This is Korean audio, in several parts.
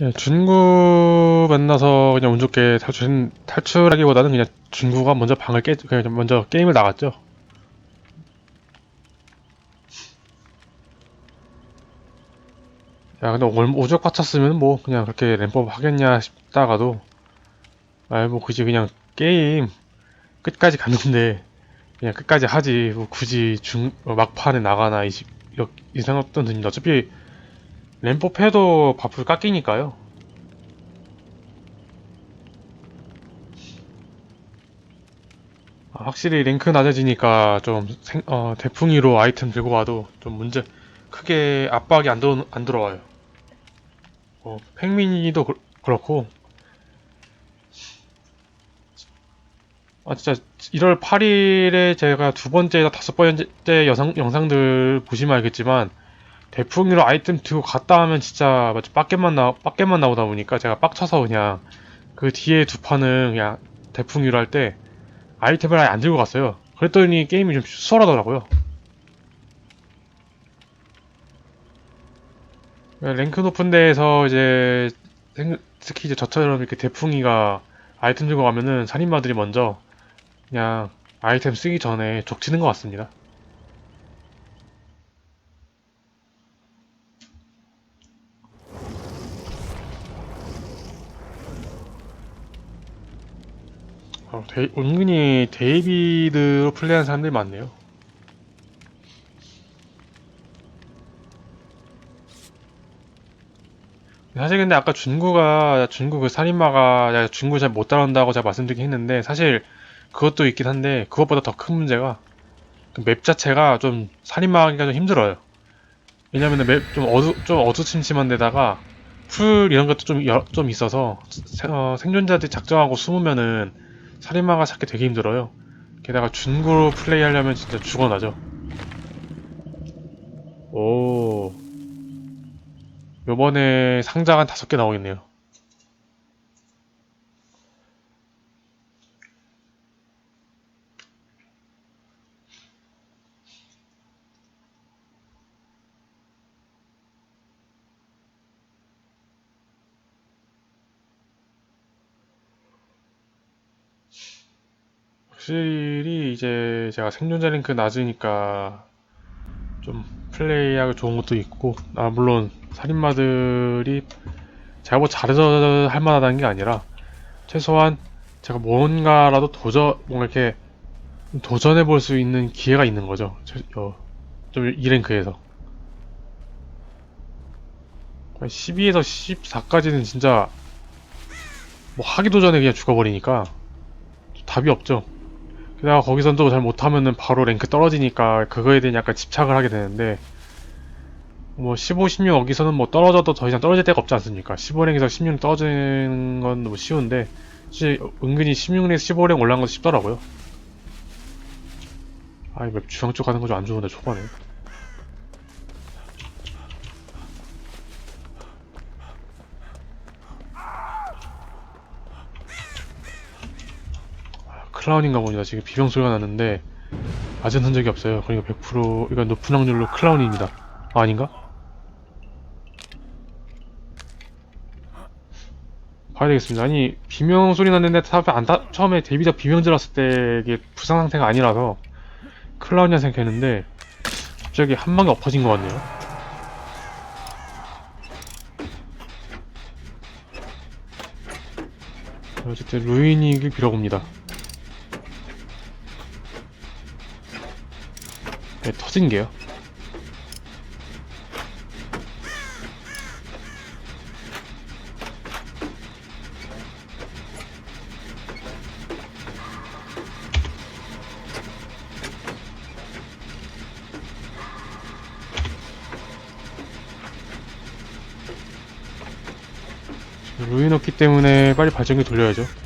예, 준구 만나서 그냥 운 좋게 탈출, 탈출하기보다는 그냥 준구가 먼저 방을 깨, 그냥 먼저 게임을 나갔죠. 야, 근데 올- 오죽 꽉찼으면 뭐 그냥 그렇게 램법 하겠냐 싶다가도 아이 뭐 굳이 그냥 게임 끝까지 갔는데 그냥 끝까지 하지 뭐 굳이 중 어, 막판에 나가나 이- 이 생각도 듭니다. 어차피 램법 해도 바풀 깎이니까요. 아, 확실히 랭크 낮아지니까 좀 생, 어, 대풍이로 아이템 들고 와도 좀 문제 크게 압박이 안, 들어, 안 들어와요. 어, 팽민이도 그, 그렇고 아 진짜 1월 8일에 제가 두 번째나 다섯 번째 영상, 영상들 보시면 알겠지만 대풍이로 아이템 들고 갔다 하면 진짜 마치 빡겜만 나 빡겜만 나오다 보니까 제가 빡쳐서 그냥 그 뒤에 두 판은 그냥 대풍이로 할 때 아이템을 아예 안 들고 갔어요. 그랬더니 게임이 좀 수월하더라고요. 랭크 높은 데에서 이제 생- 특히 이제 저처럼 이렇게 대풍이가 아이템 들고 가면은 살인마들이 먼저 그냥 아이템 쓰기 전에 족치는 것 같습니다. 어, 데- 은근히 데이비드로 플레이하는 사람들이 많네요. 사실 근데 아까 준구가 준구 그 살인마가 야, 준구 잘 못 따라온다고 제가 말씀드리긴 했는데 사실 그것도 있긴 한데 그것보다 더 큰 문제가 그 맵 자체가 좀 살인마하기가 좀 힘들어요. 왜냐면은 맵 좀 어두 좀 어두침침한 데다가 풀 이런 것도 좀, 여- 좀 있어서 세- 어, 생존자들이 작정하고 숨으면은 살인마가 찾기 되게 힘들어요. 게다가 준구로 플레이하려면 진짜 죽어나죠. 오. 요번에 상자가 한 다섯 개 나오겠네요. 확실히 이제 제가 생존자 랭크 낮으니까 좀 플레이하기 좋은 것도 있고, 아, 물론 살인마들이 제가 뭐 잘해서 할 만하다는 게 아니라 최소한 제가 뭔가라도 도전, 뭔가 이렇게 도전해 볼 수 있는 기회가 있는 거죠. 저- 어, 좀 2랭크에서. 12에서 14까지는 진짜 뭐 하기도 전에 그냥 죽어버리니까 답이 없죠. 게다가 거기선 또 잘 못하면은 바로 랭크 떨어지니까 그거에 대한 약간 집착을 하게 되는데 뭐 15, 16 여기서는 뭐 떨어져도 더 이상 떨어질 데가 없지 않습니까? 15랭에서 16 떨어지는 건 너무 쉬운데 사실 은근히 16랭에서 15랭 올라간 것도 쉽더라고요. 아, 이거 주황 쪽 가는 거 좀 안 좋은데 초반에. 클라운인가 봅니다. 지금 비명 소리가 나는데 맞은 흔적이 없어요. 그러니까 100% 이건 높은 확률로 클라운입니다. 아, 아닌가? 봐야 되겠습니다. 아니 비명 소리 났는데 안 다, 처음에 데뷔자 비명 질렀을 때 이게 부상 상태가 아니라서 클라운이라 생각했는데 갑자기 한 방에 엎어진 것 같네요. 어쨌든 루인이길 빌어봅니다. 네, 터진 게요. 루인 없기 때문에 빨리 발전기 돌려야죠.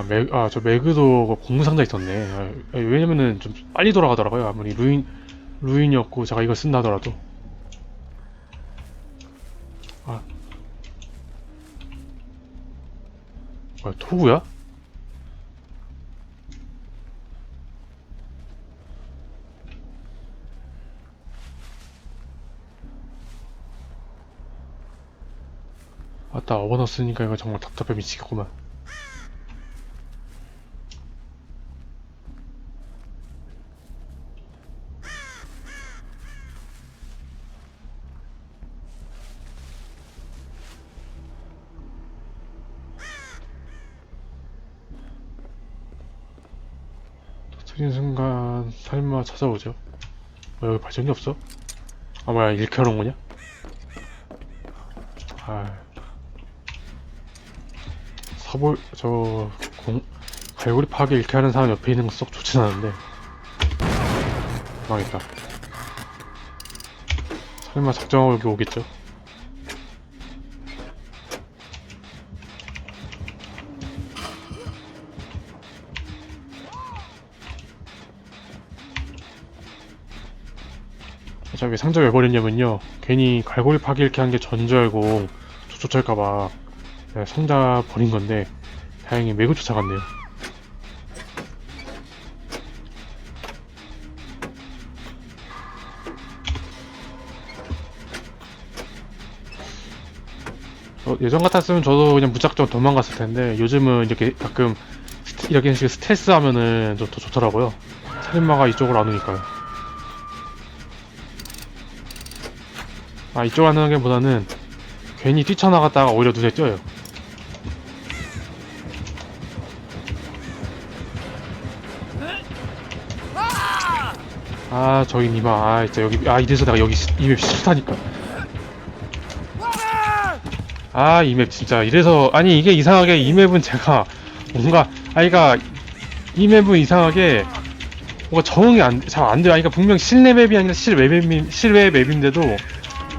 아, 매, 아, 저 매그도 공무상자 있었네. 아, 왜냐면은 좀 빨리 돌아가더라고요. 아무리 루인, 루인이었고, 제가 이걸 쓴다 하더라도. 아. 뭐야, 토구야? 맞다, 어버너스니까 이거 정말 답답해 미치겠구만. 터트린 순간 살인마 찾아오죠 어, 여기 발전기 없어? 아 뭐야 하는 거냐? 아 서볼 저 공, 갈고리 파괴 이렇게 하는 사람 옆에 있는 거 썩 좋진 않은데 망했다 설마 작정하고 여기 오겠죠? 어차피 상자 왜 버렸냐면요 괜히 갈고리 파괴 이렇게 한 게 전줄 알고 쫓아갈까봐 네, 상자 버린 건데 다행히 매구 쫓아갔네요. 어, 예전 같았으면 저도 그냥 무작정 도망갔을 텐데 요즘은 이렇게 가끔 이렇게 식으로 스트레스 하면은 좀 더 좋더라고요. 살인마가 이쪽으로 안 오니까요. 아 이쪽 안 오는 게 보다는 괜히 뛰쳐나갔다가 오히려 눈에 띄어요. 아 저기 니마 아 진짜 여기 아 이래서 내가 여기 이맵 싫다니까 아 이 맵 진짜 이래서 아니 이게 이상하게 이 맵은 제가 뭔가 아이가 이 맵은 이상하게 뭔가 적응이 안, 잘 안 돼요. 아니, 그러니까 분명 실내 맵이 아니라 실외 맵이, 실외 맵인데도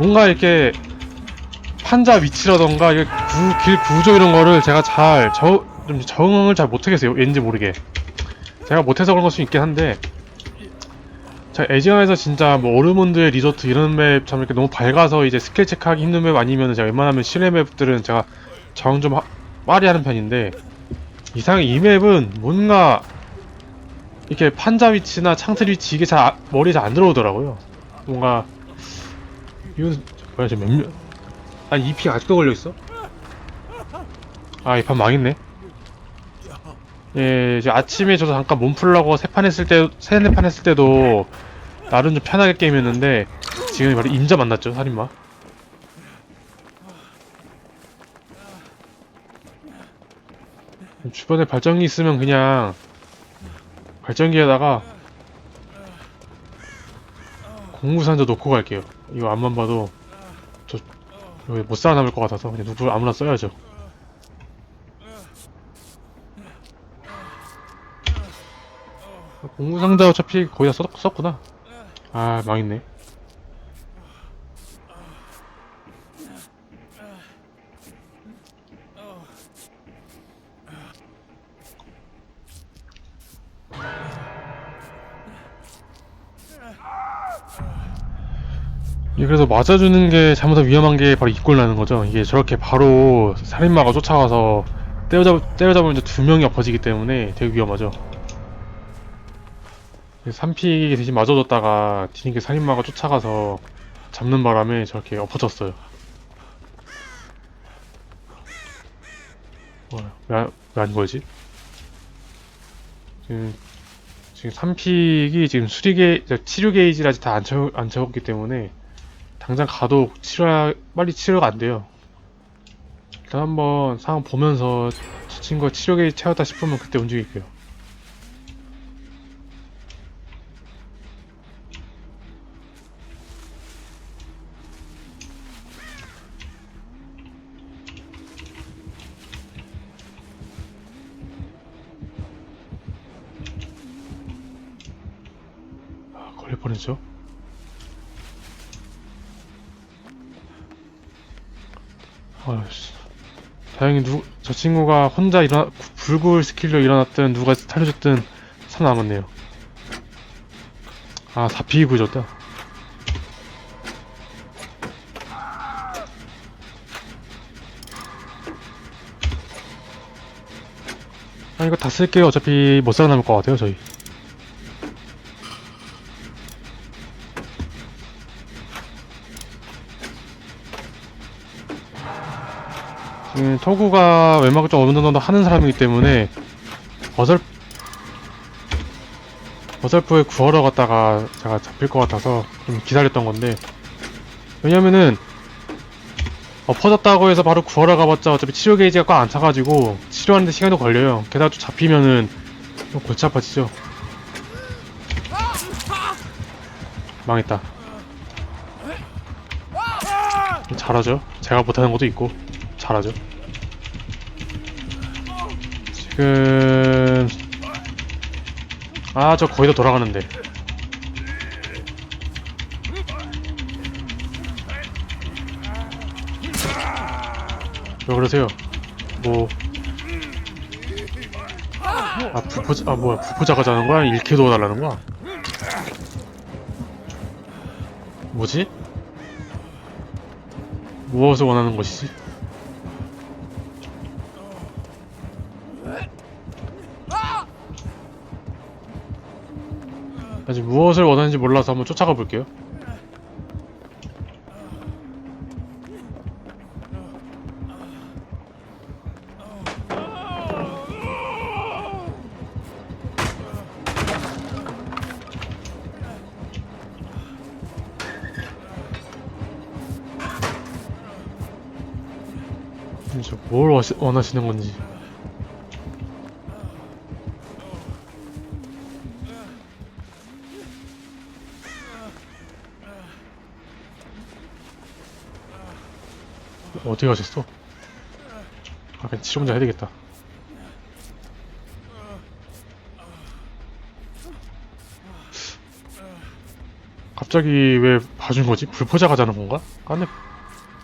뭔가 이렇게 판자 위치라던가 이게 구, 길 구조 이런 거를 제가 잘 저, 좀 적응을 잘 못하겠어요. 왠지 모르게. 제가 못해서 그런 걸 수 있긴 한데 제가 에지아에서 진짜 뭐 오르몬드의 리조트 이런 맵 참 이렇게 너무 밝아서 이제 스킬 체크하기 힘든 맵 아니면 제가 웬만하면 실내 맵들은 제가 적응 좀 하, 빨리 하는 편인데 이상하게 이 맵은 뭔가 이렇게 판자 위치나 창틀 위치 이게 잘 아- 머리에 잘 안 들어오더라고요. 뭔가 이건 뭐야 지금 몇 명? 아니 이 피가 아직도 걸려 있어? 아 이 판 망했네. 예, 이제 아침에 저도 잠깐 몸 풀려고 세 판 했을 때, 세네 판 했을 때도 나름 좀 편하게 게임했는데 지금 바로 임자 만났죠 살인마. 주변에 발전기 있으면 그냥 발전기에다가 공구산저 놓고 갈게요. 이거 앞만 봐도 저 여기 못 살아남을 것 같아서 그냥 누구 아무나 써야죠. 공구상자 어차피 거의 다 썼, 썼구나. 아 망했네. 그래서 맞아주는 게 잘못하면 위험한 게 바로 이꼴 나는 거죠. 이게 저렇게 바로 살인마가 쫓아가서 때려잡, 때려잡으면 이제 두 명이 엎어지기 때문에 되게 위험하죠. 3픽이 대신 맞아줬다가 뒤늦게 살인마가 쫓아가서 잡는 바람에 저렇게 엎어졌어요. 왜, 왜안 걸지? 지금, 지금 3픽이 지금 수리 게, 치료 게이지를 아직 다 안 채웠기 때문에 당장 가도 치료 빨리 치료가 안 돼요. 일단 한번 상황 보면서 저 친구가 치료 게이지 채웠다 싶으면 그때 움직일게요. 아이씨. 다행히 누, 저 친구가 혼자 일어나, 불굴 스킬로 일어났든 누가 살려줬든 살아남았네요. 아, 4피 구졌다. 아, 이거 다 쓸게요. 어차피 못 살아남을 것 같아요, 저희. 음, 토구가 웬만하면 좀 어느 정도 하는 사람이기 때문에 어설 어설프에 구하러 갔다가 제가 잡힐 것 같아서 좀 기다렸던 건데 왜냐면은 엎어졌다고 해서 바로 구하러 가봤자 어차피 치료 게이지가 꽉 안 차가지고 치료하는데 시간도 걸려요. 게다가 또 잡히면은 좀 골치 아파지죠. 망했다. 잘하죠. 제가 못하는 것도 있고 잘하죠. 지금 아 저 거의 다 돌아가는데 왜 그러세요? 뭐 아, 부포, 아, 뭐야, 부포자가 자는 거야? 이렇게 도와달라는 거야? 뭐지? 무엇을 원하는 것이지? 아직 무엇을 원하는지 몰라서 한번 쫓아가 볼게요. 뭘 원하시, 원하시는 건지. 어디 가셨어? 아, 그냥 치료 먼저 해야 되겠다. 갑자기 왜 봐준 거지? 불포자 가자는 건가? 까네.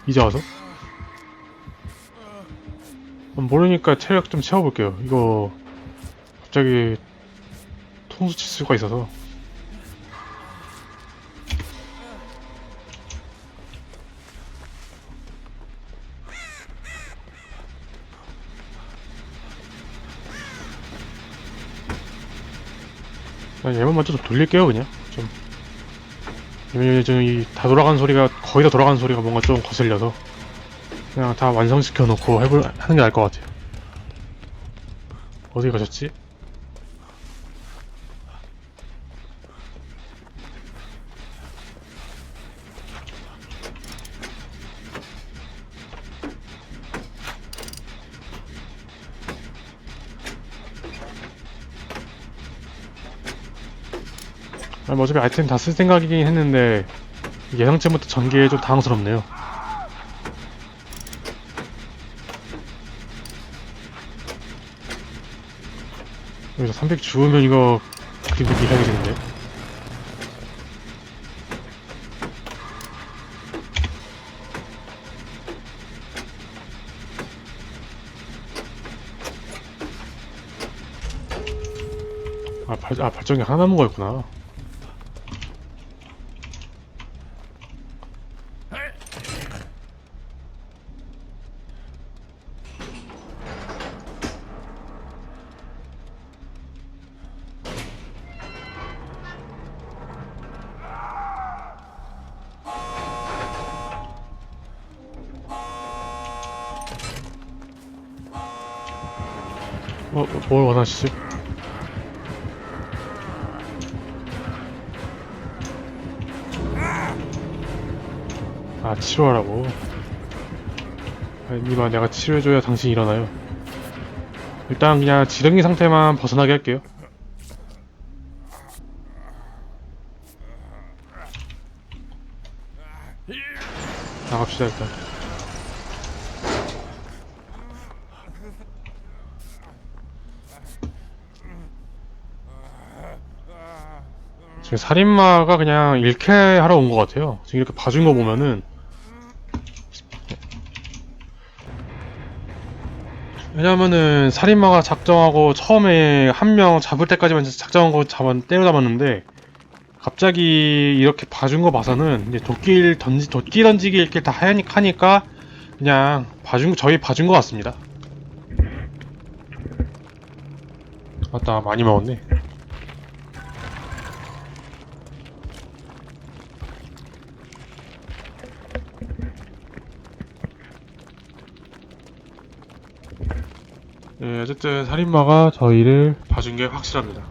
이제 와서? 모르니까 체력 좀 채워볼게요. 이거 갑자기 통수 칠 수가 있어서. 얘만 먼저 좀 돌릴게요 그냥 좀 지금 이다 돌아가는 소리가 거의 다 돌아가는 소리가 뭔가 좀 거슬려서 그냥 다 완성시켜 놓고 해볼 하는 게 나을 것 같아요. 어디 가셨지? 뭐 어차피 아이템 다 쓸 생각이긴 했는데 예상치 못한 전개에 좀 당황스럽네요. 여기서 300 주우면 이거 그림도 미해야겠는데 아, 발, 아 발전기 하나 남은 거였구나 어, 어, 뭘 원하시지? 아, 치료하라고. 아, 이마 내가 치료해줘야 당신이 일어나요. 일단 그냥 지렁이 상태만 벗어나게 할게요. 나갑시다 일단. 지금 살인마가 그냥 일쾌하러 온 것 같아요. 지금 이렇게 봐준 거 보면은 왜냐면은 살인마가 작정하고 처음에 한 명 잡을 때까지만 작정한 거 잡아 때려 잡았는데 갑자기 이렇게 봐준 거 봐서는 이제 도끼를 던지 도끼 던지기 이렇게 다 하니 하니까 그냥 봐준 거 저희 봐준 거 같습니다. 맞다 많이 먹었네. 예, 어쨌든 살인마가 저희를 봐준 게 확실합니다.